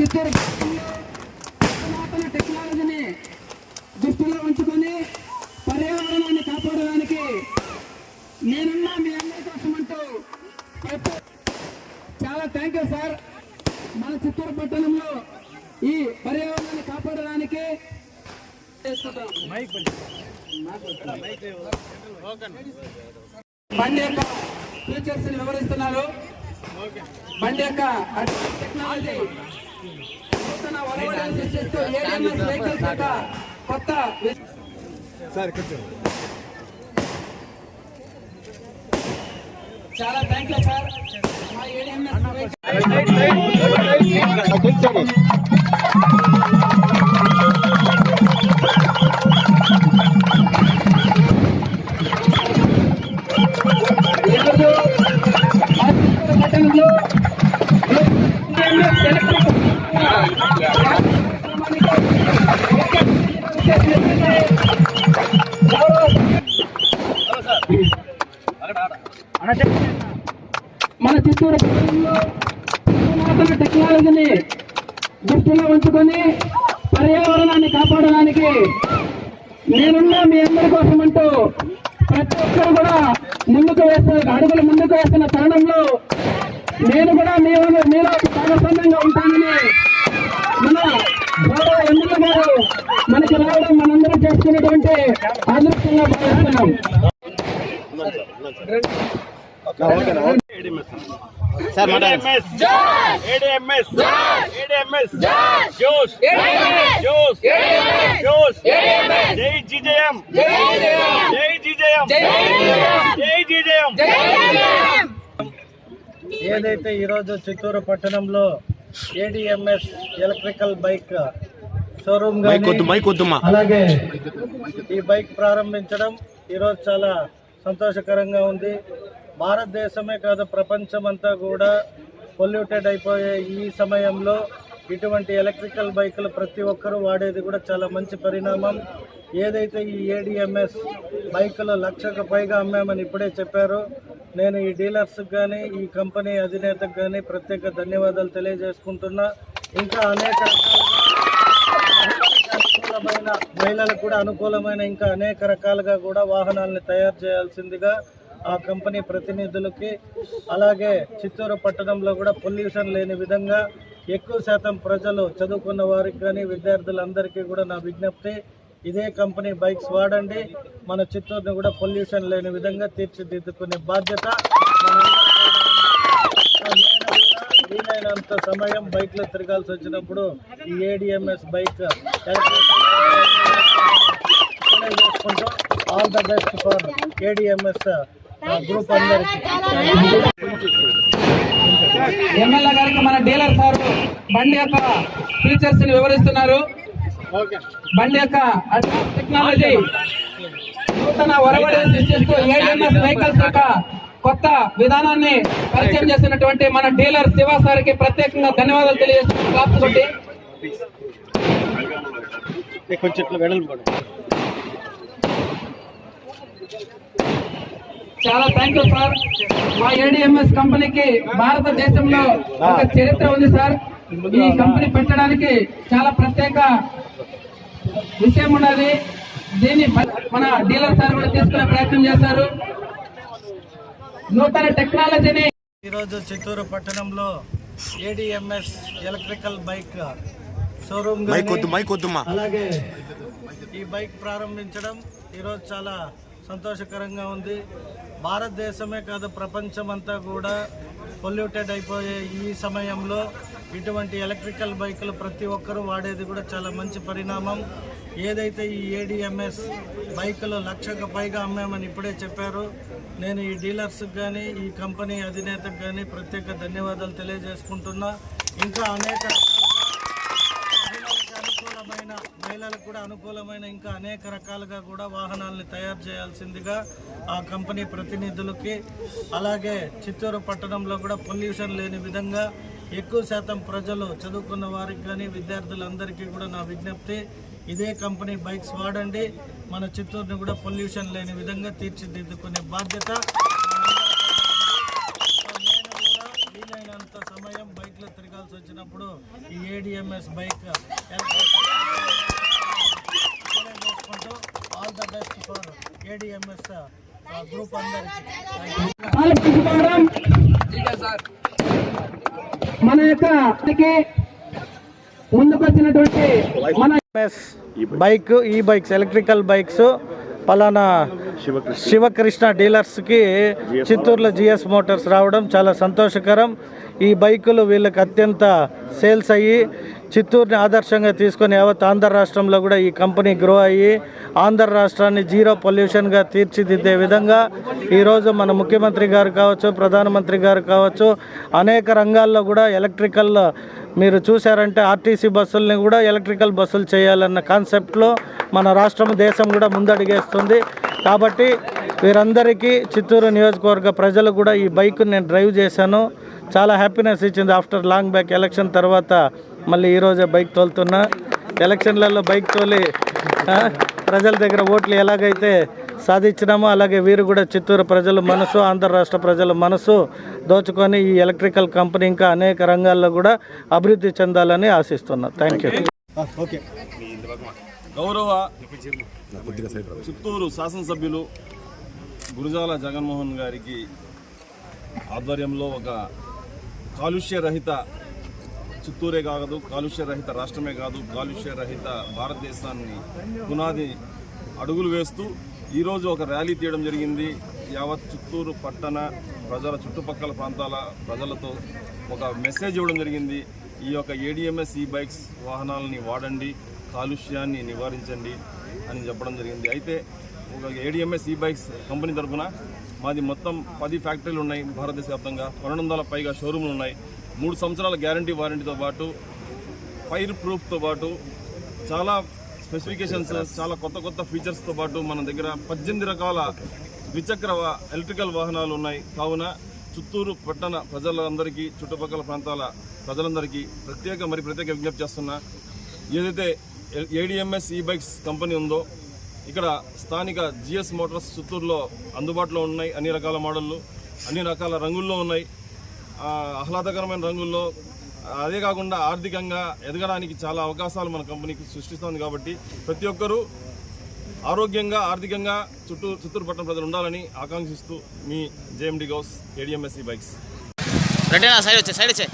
చిత్తూరు పురాతన టెక్నాలజీని దృష్టిలో ఉంచుకొని పర్యావరణాన్ని కాపాడడానికి నేనున్నా మీ అందరి కోసం అంటూ చాలా థ్యాంక్ యూ సార్ మన చిత్తూరు పట్టణంలో ఈ పర్యావరణాన్ని కాపాడడానికి. బండి. యొక్క ఫీచర్స్ వివరిస్తున్నారు. బండి యొక్క టెక్నాలజీ కొత్త చాలా థ్యాంక్ యూ సార్. మా ఏడిఎంఎస్ మన చిత్తూరు టెక్నాలజీని దృష్టిలో ఉంచుకొని పర్యావరణాన్ని కాపాడడానికి నేనున్నా మీ అందరి కోసం అంటూ ప్రతి ఒక్కరు కూడా ముందుకు వేస్తున్న అడుగులు ముందుకు వేస్తున్న తరుణంలో నేను కూడా మీ మీలో భాగస్వామ్యంగా ఉంటానని మన గారు మనకి రావడం మనందరూ చేసుకున్నటువంటి అదృష్టంగా భావిస్తున్నాం. ఏడీఎంఎస్. ఏడీఎంఎస్. ఏడీఎంఎస్. జోష్. జోష్. జోష్ జై జిజయం జై జిజయం జై జిజయం ఏదైతే ఈరోజు చిత్తూరు పట్టణంలో ఏడిఎంఎస్ ఎలక్ట్రికల్ బైక్ షోరూమ్ అలాగే ఈ బైక్ ప్రారంభించడం ఈరోజు చాలా సంతోషకరంగా ఉంది. భారతదేశమే కాదు ప్రపంచమంతా కూడా పొల్యూటెడ్ అయిపోయే ఈ సమయంలో ఇటువంటి ఎలక్ట్రికల్ బైకులు ప్రతి ఒక్కరూ వాడేది కూడా చాలా మంచి పరిణామం. ఏదైతే ఈ ఏడిఎంఎస్ బైకులు లక్షకు పైగా అమ్మామని ఇప్పుడే చెప్పారు నేను ఈ డీలర్స్కి కానీ ఈ కంపెనీ అధినేతకు కానీ ప్రత్యేక ధన్యవాదాలు తెలియజేసుకుంటున్నా. ఇంకా అనేక అనుకూలమైన మహిళలకు కూడా అనుకూలమైన ఇంకా అనేక రకాలుగా కూడా వాహనాలను తయారు చేయాల్సిందిగా ఆ కంపెనీ ప్రతినిధులకి అలాగే చిత్తూరు పట్టణంలో కూడా పొల్యూషన్ లేని విధంగా ఎక్కువ శాతం ప్రజలు చదువుకున్న వారికి కానీ విద్యార్థులందరికీ కూడా నా విజ్ఞప్తి. ఇదే కంపెనీ బైక్స్ వాడండి. మన చిత్తూరుని కూడా పొల్యూషన్ లేని విధంగా తీర్చిదిద్దుకునే బాధ్యత వీలైనంత సమయం బైక్లో తిరగాల్సి వచ్చినప్పుడు ఈ ఏడిఎంఎస్ బైక్ చేసుకుంటూ all the best for ADMS group అందరికి. ఎమ్మెల్యే గారికి మన డీలర్ సార్ బండి యొక్క ఫీచర్స్ని వివరిస్తున్నారు. బండి యొక్క అడ్వాన్స్ టెక్నాలజీ నూతన ఒరవడి సృష్టిస్తూ ఏడిఎంఎస్ వెహికల్స్ యొక్క కొత్త విధానాన్ని పరిచయం చేసినటువంటి మన డీలర్ శివ సార్కి ప్రత్యేకంగా ధన్యవాదాలు తెలియజేస్తున్నాం కొట్టి. చాలా థ్యాంక్ యూ సార్ మా ఏడిఎంఎస్ కంపెనీకి భారతదేశంలో ఒక చరిత్ర ఉంది సార్ ఈ కంపెనీ పెట్టడానికి చాలా ప్రత్యేక విషయం ఉన్నది దీన్ని మన డీలర్ సార్ కూడా తీసుకునే ప్రయత్నం చేశారు. నూతన టెక్నాలజీని ఈరోజు చిత్తూరు పట్టణంలో ఏడిఎంఎస్ ఎలక్ట్రికల్ బైక్ షోరూమ్ అలాగే ఈ బైక్ ప్రారంభించడం ఈరోజు చాలా సంతోషకరంగా ఉంది. భారతదేశమే కాదు ప్రపంచమంతా కూడా పొల్యూటెడ్ అయిపోయే ఈ సమయంలో ఇటువంటి ఎలక్ట్రికల్ బైకులు ప్రతి ఒక్కరూ వాడేది కూడా చాలా మంచి పరిణామం. ఏదైతే ఈ ఏడిఎంఎస్ బైకులు లక్షకు పైగా అమ్మామని ఇప్పుడే చెప్పారు నేను ఈ డీలర్స్కి కానీ ఈ కంపెనీ అధినేతకు కానీ ప్రత్యేక ధన్యవాదాలు తెలియజేసుకుంటున్నా. ఇంకా అనేక అనుకూలమైన మహిళలకు కూడా అనుకూలమైన ఇంకా అనేక రకాలుగా కూడా వాహనాలను తయారు చేయాల్సిందిగా ఆ కంపెనీ ప్రతినిధులకి అలాగే చిత్తూరు పట్టణంలో కూడా పొల్యూషన్ లేని విధంగా ఎక్కువ శాతం ప్రజలు చదువుకున్న వారికి కానీ విద్యార్థులందరికీ కూడా నా విజ్ఞప్తి ఇదే కంపెనీ బైక్స్ వాడండి. మన చిత్తూరుని కూడా పొల్యూషన్ లేని విధంగా తీర్చిదిద్దుకునే బాధ్యత వీలైనంత సమయం బైక్లో తిరగాల్సి వచ్చినప్పుడు ఈ ADMS bike all the best for ADMS group అందరికీ. మన యొక్క ముందుకొచ్చినటువంటి మన బైక్ ఈ బైక్స్ ఎలక్ట్రికల్ బైక్స్ పలానా శివకృష్ణ. డీలర్స్కి చిత్తూరులో జిఎస్ మోటార్స్ రావడం చాలా సంతోషకరం. ఈ బైకులు వీళ్ళకి అత్యంత సేల్స్ అయ్యి చిత్తూరుని ఆదర్శంగా తీసుకొని యావత్ ఆంధ్ర రాష్ట్రంలో కూడా ఈ కంపెనీ గ్రో అయ్యి ఆంధ్ర రాష్ట్రాన్ని జీరో పొల్యూషన్గా తీర్చిదిద్దే విధంగా ఈరోజు మన ముఖ్యమంత్రి గారు కావచ్చు ప్రధానమంత్రి గారు కావచ్చు అనేక రంగాల్లో కూడా ఎలక్ట్రికల్ మీరు చూశారంటే ఆర్టీసీ బస్సుల్ని కూడా ఎలక్ట్రికల్ బస్సులు చేయాలన్న కాన్సెప్ట్లో మన రాష్ట్రం దేశం కూడా ముందడిగేస్తుంది. కాబట్టి వీరందరికీ చిత్తూరు నియోజకవర్గ ప్రజలు కూడా ఈ బైక్ నేను డ్రైవ్ చేశాను. చాలా హ్యాపీనెస్ ఇచ్చింది ఆఫ్టర్ లాంగ్ బ్యాక్ ఎలక్షన్ తర్వాత మళ్ళీ ఈరోజే బైక్ తోలుతున్నా. ఎలక్షన్లలో బైక్ తోలి ప్రజల దగ్గర ఓట్లు ఎలాగైతే సాధించినామో అలాగే వీరు కూడా చిత్తూరు ప్రజల మనసు ఆంధ్ర రాష్ట్ర ప్రజల మనసు దోచుకొని ఈ ఎలక్ట్రికల్ కంపెనీ ఇంకా అనేక రంగాల్లో కూడా అభివృద్ధి చెందాలని ఆశిస్తున్నా. Thank you. గౌరవ చిత్తూరు శాసనసభ్యులు గురుజాల జగన్మోహన్ గారికి ఆధ్వర్యంలో ఒక కాలుష్య రహిత చిత్తూరే కాదు కాలుష్య రహిత రాష్ట్రమే కాదు కాలుష్య రహిత భారతదేశాన్ని పునాది అడుగులు వేస్తూ ఈరోజు ఒక ర్యాలీ తీయడం జరిగింది. యావత్ చిత్తూరు పట్టణ ప్రజల చుట్టుపక్కల ప్రాంతాల ప్రజలతో ఒక మెసేజ్ ఇవ్వడం జరిగింది. ఈ యొక్క ఏడిఎంఎస్ ఈ బైక్స్ వాహనాలని వాడండి కాలుష్యాన్ని నివారించండి అని చెప్పడం జరిగింది. అయితే ఒక ఏడిఎంఎస్ ఈ బైక్స్ కంపెనీ తరఫున మాది మొత్తం పది ఫ్యాక్టరీలు ఉన్నాయి భారతదేశ వ్యాప్తంగా పన్నెండు వందల పైగా షోరూమ్లు ఉన్నాయి. మూడు సంవత్సరాల గ్యారంటీ వారంటీతో పాటు ఫైర్ ప్రూఫ్తో పాటు చాలా స్పెసిఫికేషన్స్ చాలా కొత్త కొత్త ఫీచర్స్తో పాటు మన దగ్గర పద్దెనిమిది రకాల ద్విచక్ర ఎలక్ట్రికల్ వాహనాలు ఉన్నాయి. కావున చిత్తూరు పట్టణ ప్రజలందరికీ చుట్టుపక్కల ప్రాంతాల ప్రజలందరికీ ప్రత్యేక మరి ప్రత్యేక విజ్ఞప్తి చేస్తున్నా. ఏదైతే ఏడిఎంఎస్ ఈ బైక్స్ కంపెనీ ఉందో ఇక్కడ స్థానిక జిఎస్ మోటార్స్ చిత్తూరులో అందుబాటులో ఉన్నాయి. అన్ని రకాల మోడళ్ళు అన్ని రకాల రంగుల్లో ఉన్నాయి. ఆహ్లాదకరమైన రంగుల్లో అదే కాకుండా ఆర్థికంగా ఎదగడానికి చాలా అవకాశాలు మన కంపెనీకి సృష్టిస్తుంది కాబట్టి ప్రతి ఒక్కరూ ఆరోగ్యంగా ఆర్థికంగా చుట్టూ చిత్తూరు పట్టణ ప్రజలు ఉండాలని ఆకాంక్షిస్తూ మీ జేఎండి గౌస్ ఏడిఎంఎస్సి బైక్స్. సైడ్ వచ్చే సైడ్ వచ్చే.